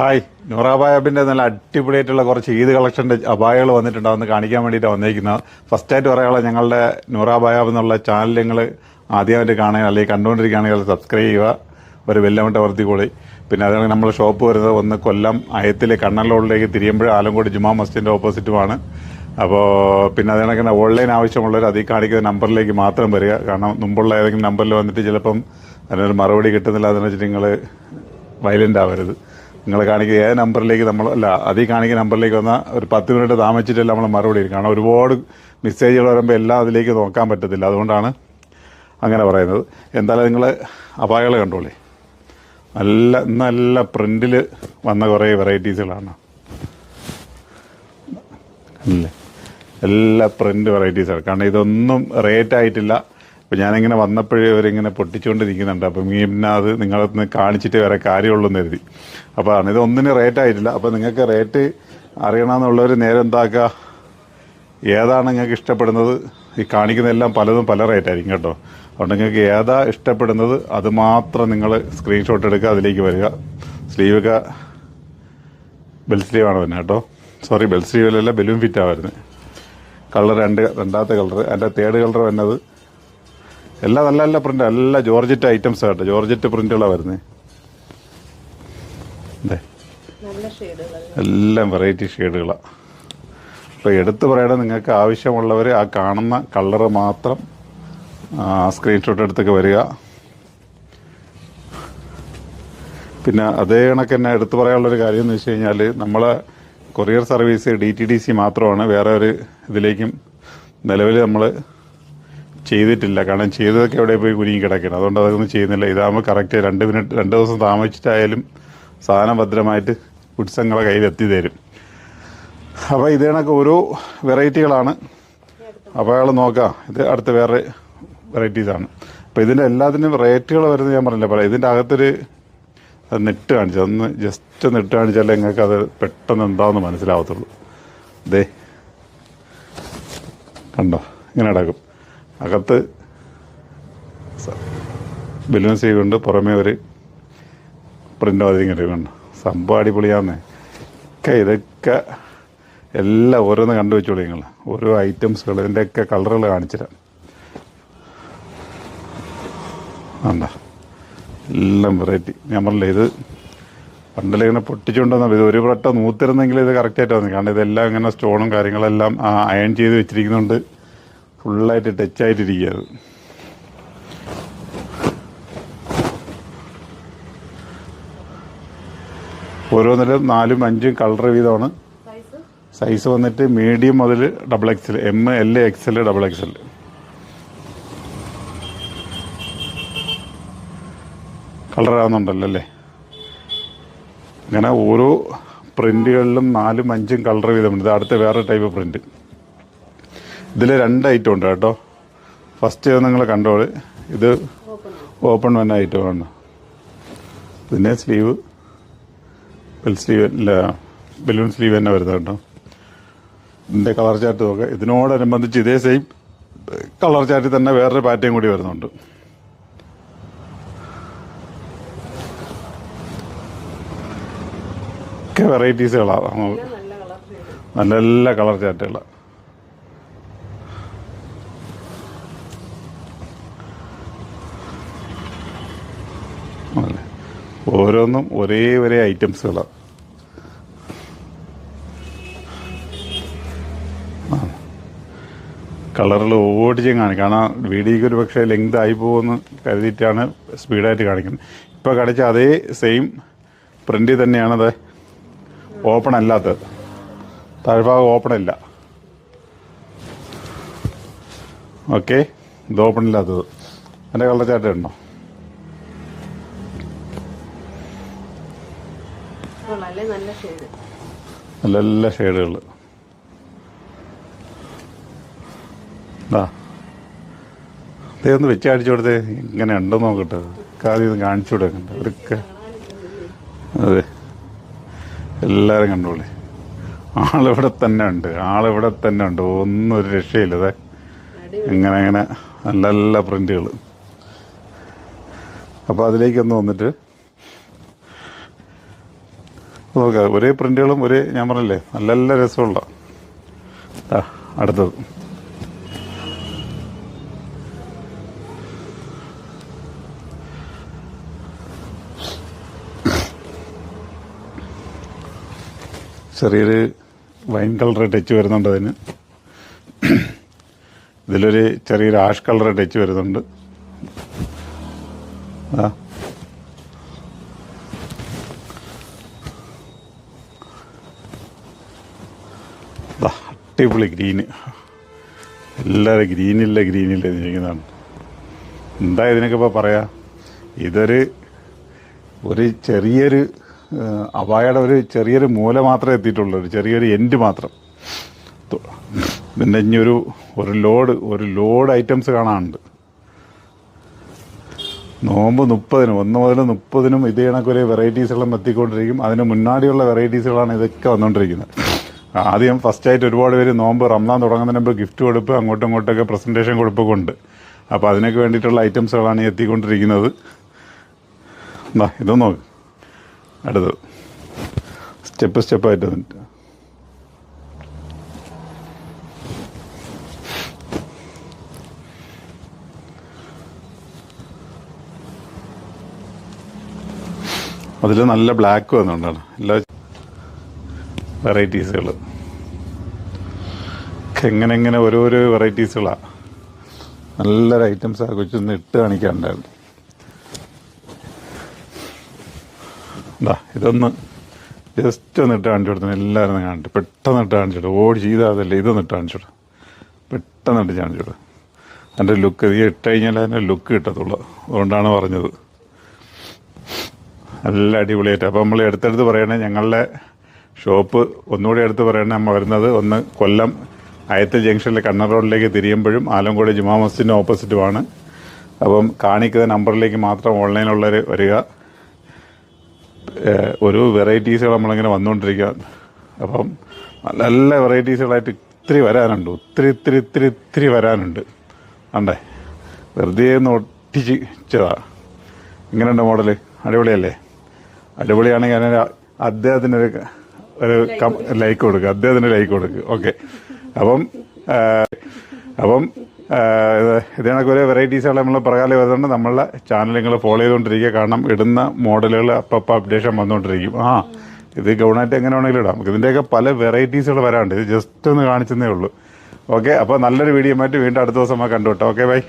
Hi. നൂറാബായബിന്റെ നല്ല അടിപൊളിയായിട്ടുള്ള കുറച്ച് ഈദ് കളക്ഷന്റെ അബായകൾ വന്നിട്ടുണ്ട് അതൊന്ന് കാണിക്കാൻ വേണ്ടിയിട്ടാണ് വന്നിരിക്കുന്നത് ഫസ്റ്റായിട്ട് പറയാനുള്ള ഞങ്ങളുടെ നൂറാബായാബ് എന്നുള്ള ചാനൽ നിങ്ങൾ ആദ്യമായിട്ട് കാണുക അല്ലെങ്കിൽ കണ്ടുകൊണ്ടിരിക്കുകയാണെങ്കിൽ സബ്സ്ക്രൈബ് ചെയ്യുക. ഒരു വെല്ലമട്ട വർത്തിക്കോളി പിന്നെ അതാണ് നമ്മൾ ഷോപ്പ് വരുന്നത് ഒന്ന് കൊല്ലം അയത്തിലെ കണ്ണലോളിലേക്ക് തിരിയുമ്പോൾ ആലങ്കോട് ജുമാ മസ്ജിദിന്റെ ഓപ്പോസിറ്റുമാണ് അപ്പോൾ പിന്നെ അത് കണക്കിന് ഓൺലൈൻ ആവശ്യമുള്ളവർ അതിൽ കാണിക്കുന്ന നമ്പറിലേക്ക് മാത്രം വരിക. കാരണം മുമ്പുള്ള ഏതെങ്കിലും നമ്പറിൽ വന്നിട്ട് ചിലപ്പം അതിനൊരു മറുപടി കിട്ടുന്നില്ല അതെന്ന് വെച്ചിട്ട് നിങ്ങൾ വയലന്റ് ആവരുത്. നിങ്ങൾ കാണിക്കുന്ന ഏത് നമ്പറിലേക്ക് നമ്മൾ അല്ല അതിൽ കാണിക്കുന്ന നമ്പറിലേക്ക് വന്നാൽ ഒരു പത്ത് മിനിറ്റ് താമസിച്ചിട്ടല്ല നമ്മൾ മറുപടി ഇരിക്കും കാരണം ഒരുപാട് മെസ്സേജുകൾ വരുമ്പോൾ എല്ലാം അതിലേക്ക് നോക്കാൻ പറ്റത്തില്ല. അതുകൊണ്ടാണ് അങ്ങനെ പറയുന്നത്. എന്തായാലും നിങ്ങൾ അപായകൾ കണ്ടോളേ. നല്ല നല്ല പ്രിന്റിൽ വന്ന കുറേ വെറൈറ്റീസുകളാണ് അല്ലേ? എല്ലാ പ്രിന്റ് വെറൈറ്റീസാണ് കാരണം ഇതൊന്നും റേറ്റ് ആയിട്ടില്ല. അപ്പം ഞാനിങ്ങനെ വന്നപ്പോഴേ അവരിങ്ങനെ പൊട്ടിച്ചുകൊണ്ടിരിക്കുന്നുണ്ട് അപ്പം പിന്നെ അത് നിങ്ങളൊന്ന് കാണിച്ചിട്ട് വേറെ കാര്യമുള്ളൂ എന്ന് കരുതി. അപ്പോൾ ആണ് ഇത് ഒന്നിന് റേറ്റ് ആയിട്ടില്ല. അപ്പോൾ നിങ്ങൾക്ക് റേറ്റ് അറിയണമെന്നുള്ളവർ നേരെ എന്താക്കുക? ഏതാണ് നിങ്ങൾക്ക് ഇഷ്ടപ്പെടുന്നത്? ഈ കാണിക്കുന്നതെല്ലാം പലതും പല റേറ്റ് ആയിരിക്കും കേട്ടോ. അതുകൊണ്ട് നിങ്ങൾക്ക് ഏതാ ഇഷ്ടപ്പെടുന്നത് അത് മാത്രം നിങ്ങൾ സ്ക്രീൻഷോട്ട് എടുക്കുക അതിലേക്ക് വരിക. സ്ലീവൊക്കെ ബെൽ സ്ലീവാണ് വരുന്നത് കേട്ടോ. സോറി ബെൽ സ്ലീവിലല്ല ബലൂൺ ഫിറ്റാണ് വരുന്നത്. കളർ രണ്ട് രണ്ടാമത്തെ കളർ അതിന്റെ തേർഡ് കളർ വരുന്നത് എല്ലാം നല്ല നല്ല പ്രിന്റ് എല്ലാ ജോർജറ്റ് ഐറ്റംസ് ആട്ടെ ജോർജറ്റ് പ്രിന്റുകളാണ് വരുന്നത് അതെ എല്ലാം വെറൈറ്റി ഷെയ്ഡുകളാണ് അപ്പോൾ എടുത്തു പറയണത് നിങ്ങൾക്ക് ആവശ്യമുള്ളവർ ആ കാണുന്ന കളറ് മാത്രം സ്ക്രീൻഷോട്ട് എടുത്തൊക്കെ വരിക. പിന്നെ അതേ കണക്ക് തന്നെ എടുത്തു പറയാനുള്ളൊരു കാര്യം എന്ന് വെച്ച് കഴിഞ്ഞാൽ നമ്മളെ courier service D T D C മാത്രമാണ് വേറെ ഒരു ഇതിലേക്കും നിലവിൽ നമ്മൾ ചെയ്തിട്ടില്ല. കാരണം ചെയ്തതൊക്കെ എവിടെ പോയി കുരുങ്ങി കിടക്കണം. അതുകൊണ്ട് അതൊന്നും ചെയ്യുന്നില്ല. ഇതാകുമ്പോൾ കറക്റ്റ് രണ്ട് മിനിറ്റ് രണ്ട് ദിവസം താമസിച്ചിട്ടായാലും സാധനം ഭദ്രമായിട്ട് ഗുഡ്സങ്ങളെ കയ്യിൽ എത്തി തരും. അപ്പോൾ ഇത് ഓരോ വെറൈറ്റികളാണ് അപ്പോൾ അയാൾ നോക്കാം. ഇത് അടുത്ത വേറെ വെറൈറ്റീസാണ് അപ്പോൾ ഇതിന്റെ എല്ലാത്തിനും റേറ്റുകൾ വരുന്നത് ഞാൻ പറഞ്ഞില്ല? പറയാം ഇതിന്റെ അകത്തൊരു അത് നെറ്റ് കാണിച്ചു അന്ന് ജസ്റ്റ് നെറ്റ് കാണിച്ചാലേ നിങ്ങൾക്ക് അത് പെട്ടെന്ന് എന്താണെന്ന് മനസ്സിലാവത്തുള്ളൂ. ദേ. കണ്ടോ? ഇങ്ങനെ കിടക്കും അകത്ത് ബലൂൺ സീ കൊണ്ട് പുറമേ ഒരു പ്രിന്റ് അതിങ്ങനെ കണ്ടോ. സംഭവം അടിപൊളിയാന്നേ. ഒക്കെ ഇതൊക്കെ എല്ലാം ഓരോന്ന് കണ്ടു വെച്ചോളൂ നിങ്ങൾ ഓരോ ഐറ്റംസുകൾ ഇതിന്റെയൊക്കെ കളറുകൾ കാണിച്ചുതരാം. വേണ്ട എല്ലാം വെറൈറ്റി. ഞാൻ പറഞ്ഞില്ലേ ഇത് പണ്ടിൽ ഇങ്ങനെ പൊട്ടിച്ചുകൊണ്ടുവന്ന ഇത് ഒരു വട്ടം നൂത്തിരുന്നെങ്കിൽ ഇത് കറക്റ്റായിട്ട് വന്നു. കാരണം ഇതെല്ലാം ഇങ്ങനെ സ്റ്റോണും കാര്യങ്ങളെല്ലാം അയൺ ചെയ്ത് വെച്ചിരിക്കുന്നുണ്ട്. ഫുള്ളായിട്ട് ടച്ച് ആയിട്ടിരിക്കുക അത് ഓരോന്നിലും നാലും അഞ്ചും കളർ വീതമാണ്. സൈസ് വന്നിട്ട് മീഡിയം മുതൽ double XL M L XL double XL കളറാകുന്നുണ്ടല്ലോ അല്ലേ? ഇങ്ങനെ ഓരോ പ്രിന്റുകളിലും നാലും അഞ്ചും കളർ വീതമുണ്ട്. ഇത് അടുത്ത വേറെ ടൈപ്പ് പ്രിന്റ് ഇതിൽ രണ്ട് ഐറ്റം ഉണ്ട് കേട്ടോ. ഫസ്റ്റ് നിങ്ങൾ കണ്ടോളി. ഇത് ഓപ്പൺ വൺ വന്ന ഐറ്റമാണ് പിന്നെ സ്ലീവ് ബെൽ സ്ലീവ് അല്ല ബലൂൺ സ്ലീവ് തന്നെ വരുന്നത് കേട്ടോ. ഇതിന്റെ കളർ ചാർട്ട് നോക്കുക ഇതിനോടനുബന്ധിച്ച് ഇതേ സെയിം കളർ ചാർട്ടിൽ തന്നെ വേറൊരു പാറ്റേൺ കൂടി വരുന്നുണ്ട്. ഒക്കെ വെറൈറ്റീസുകളാണ് നല്ല നല്ല കളർ ചാർട്ടുകളാണ് ആണല്ലേ ഓരോന്നും ഒരേ ഒരേ ഐറ്റംസുകളാണ് കളറിൽ ഓടിച്ചും കാണിക്കും കാരണം വീഡിയോക്ക് ഒരു പക്ഷേ ലെങ്ത് ആയി പോകുമെന്ന് കരുതിയിട്ടാണ് സ്പീഡായിട്ട് കാണിക്കുന്നത്. ഇപ്പോൾ കടിച്ച അതേ സെയിം പ്രിന്റിൽ തന്നെയാണത് ഓപ്പൺ അല്ലാത്തത്. താഴ്ഭാഗം ഓപ്പൺ ഇല്ല ഓക്കെ ഇത് ഓപ്പൺ ഇല്ലാത്തത്. എന്റെ കളർ ഉണ്ടോ? നല്ല നല്ല ഷെയ്ഡുകൾ. അതേ ഒന്ന് വെച്ച് അടിച്ചു കൊടുത്തേ. ഇങ്ങനെ ഉണ്ടോ നോക്കട്ടെ. കാര്യം ഇത് കാണിച്ചു കൊടുക്കണ്ട അവരൊക്കെ അതെ. എല്ലാവരും കണ്ടോളേ. ആളിവിടെ തന്നെ ഉണ്ട്. ആളിവിടെ തന്നെ ഉണ്ട്. ഒന്നും ഒരു രക്ഷയില്ല. അതെ ഇങ്ങനെ ഇങ്ങനെ. നല്ല നല്ല പ്രിന്റുകൾ. അപ്പോൾ അതിലേക്കൊന്ന് വന്നിട്ട് നോക്കാം ഒരേ പ്രിന്റുകളും ഒരേ ഞാൻ പറഞ്ഞില്ലേ നല്ല നല്ല രസമുള്ള അടുത്തത്. ചെറിയൊരു വൈൻ കളർ ടച്ച് വരുന്നുണ്ട് അതിന്. ഇതിലൊരു ചെറിയൊരു ആഷ് കളർ ടച്ച് വരുന്നുണ്ട്. ആ ദാ, അടിപൊളി ഗ്രീന് എല്ലാവരും ഗ്രീനില്ല ഗ്രീനില്ല ഇരിക്കുന്നതാണ്. എന്താ ഇതിനൊക്കെ ഇപ്പോൾ പറയാ? ഇതൊരു ഒരു ചെറിയൊരു അവായുടെ ഒരു ചെറിയൊരു മൂല മാത്രമേ എത്തിയിട്ടുള്ളൂ. ഒരു ചെറിയൊരു എൻഡ് മാത്രം. പിന്നെ ഇനിയൊരു ഒരു ലോഡ് ഒരു ലോഡ് ഐറ്റംസ് കാണാനുണ്ട്. നോമ്പ് മുപ്പതിനും ഒന്ന് മുതൽ മുപ്പതിനും ഇതേ കണക്കൊരു വെറൈറ്റീസുകളും എത്തിക്കൊണ്ടിരിക്കും. അതിന് മുന്നാടിയുള്ള വെറൈറ്റീസുകളാണ് ഇതൊക്കെ വന്നുകൊണ്ടിരിക്കുന്നത് ആദ്യം ഫസ്റ്റ് ആയിട്ട് ഒരുപാട് പേര് നോമ്പ് റംദാൻ തുടങ്ങുന്നതിന് മുമ്പ് ഗിഫ്റ്റ് കൊടുപ്പ് അങ്ങോട്ടും ഇങ്ങോട്ടൊക്കെ പ്രസന്റേഷൻ കൊടുപ്പൊക്കെ ഉണ്ട് അപ്പോൾ അതിനൊക്കെ വേണ്ടിയിട്ടുള്ള ഐറ്റംസുകളാണ് എത്തിക്കൊണ്ടിരിക്കുന്നത്. എന്താ ഇതൊന്ന് നോക്ക്. അടുത്തത്. സ്റ്റെപ്പ് സ്റ്റെപ്പായിട്ട് അതിൽ നല്ല ബ്ലാക്ക് വന്നിട്ടുണ്ടാണ് എല്ലാ വെറൈറ്റീസുകൾ. എങ്ങനെ എങ്ങനെ ഓരോരോ വെറൈറ്റീസുകളാണ് നല്ലൊരു ഐറ്റംസ്. ആ കൊച്ചൊന്ന് ഇട്ട് കാണിക്കാനുണ്ടായിരുന്നു എന്താ ഇതൊന്ന് ജസ്റ്റ് ഒന്ന് ഇട്ട് കാണിച്ചു കൊടുത്തു. എല്ലാവരും കാണിച്ചു. പെട്ടെന്ന് ഇട്ട് കാണിച്ചു കൊടുത്തു. ഓടി ചെയ്താതല്ലേ ഇതൊന്ന് ഇട്ട് കാണിച്ചു കൊടുത്തു. പെട്ടെന്ന് ഇട്ട് കാണിച്ചു കൊടുത്തു. അതിന്റെ ലുക്ക് ഈ ഇട്ട് കഴിഞ്ഞാൽ അതിന്റെ ലുക്ക് കിട്ടത്തുള്ളൂ. അതുകൊണ്ടാണ് പറഞ്ഞത്. നല്ല അടിപൊളിയായിട്ട്. അപ്പോൾ നമ്മൾ എടുത്തെടുത്ത് പറയണേ ഞങ്ങളുടെ ഷോപ്പ് ഒന്നുകൂടി എടുത്ത് പറയണ നമ്മൾ വരുന്നത് ഒന്ന് കൊല്ലം അയത്തൽ ജംഗ്ഷനിലെ കണ്ണർ റോഡിലേക്ക് തിരിയുമ്പോഴും ആലങ്കോട് ജുമാ മസ്ജിദിന്റെ ഓപ്പോസിറ്റുമാണ്. അപ്പം കാണിക്കുന്ന നമ്പറിലേക്ക് മാത്രം ഓൺലൈനുള്ളവർ വരിക. ഒരു വെറൈറ്റീസുകൾ നമ്മളിങ്ങനെ വന്നുകൊണ്ടിരിക്കുക. അപ്പം നല്ല നല്ല വെറൈറ്റീസുകളായിട്ട് ഇത്തിരി വരാനുണ്ട്. ഒത്തിരി ഇത്തിരി ഇത്തിരി ഇത്തിരി വരാനുണ്ട്. അണ്ടേ വെറുതെ ഒന്ന് ഒട്ടിച്ചതാ ഇങ്ങനെയുണ്ട് മോഡൽ. അടിപൊളിയല്ലേ? അടിപൊളിയാണെങ്കിൽ അതിനൊരു അദ്ദേഹത്തിനൊരു ഒരു ലൈക്ക് കൊടുക്കുക അദ്ദേഹത്തിന് ലൈക്ക് കൊടുക്കുക ഓക്കെ അപ്പം അപ്പം ആ, ഇത് ഇത് കണക്ക് ഒരേ വെറൈറ്റീസുകൾ നമ്മൾ പ്രകാരം വരുന്നുണ്ട്. നമ്മളെ ചാനൽ നിങ്ങൾ ഫോളോ ചെയ്തുകൊണ്ടിരിക്കുക കാരണം ഇടുന്ന മോഡലുകൾ അപ്പം അപ്ഡേഷൻ വന്നുകൊണ്ടിരിക്കും ആ ഇത് ഗൗണായിട്ട് എങ്ങനെ വേണമെങ്കിലും ഇടാം. നമുക്ക് ഇതിന്റെയൊക്കെ പല വെറൈറ്റീസുകൾ വരാനുണ്ട്. ഇത് ജസ്റ്റ് ഒന്ന് കാണിച്ചതേ ഉള്ളൂ. ഓക്കെ അപ്പോൾ നല്ലൊരു വീഡിയോ മാറ്റി വീണ്ടും അടുത്ത ദിവസം കണ്ടു കേട്ടോ ഓക്കെ ബൈ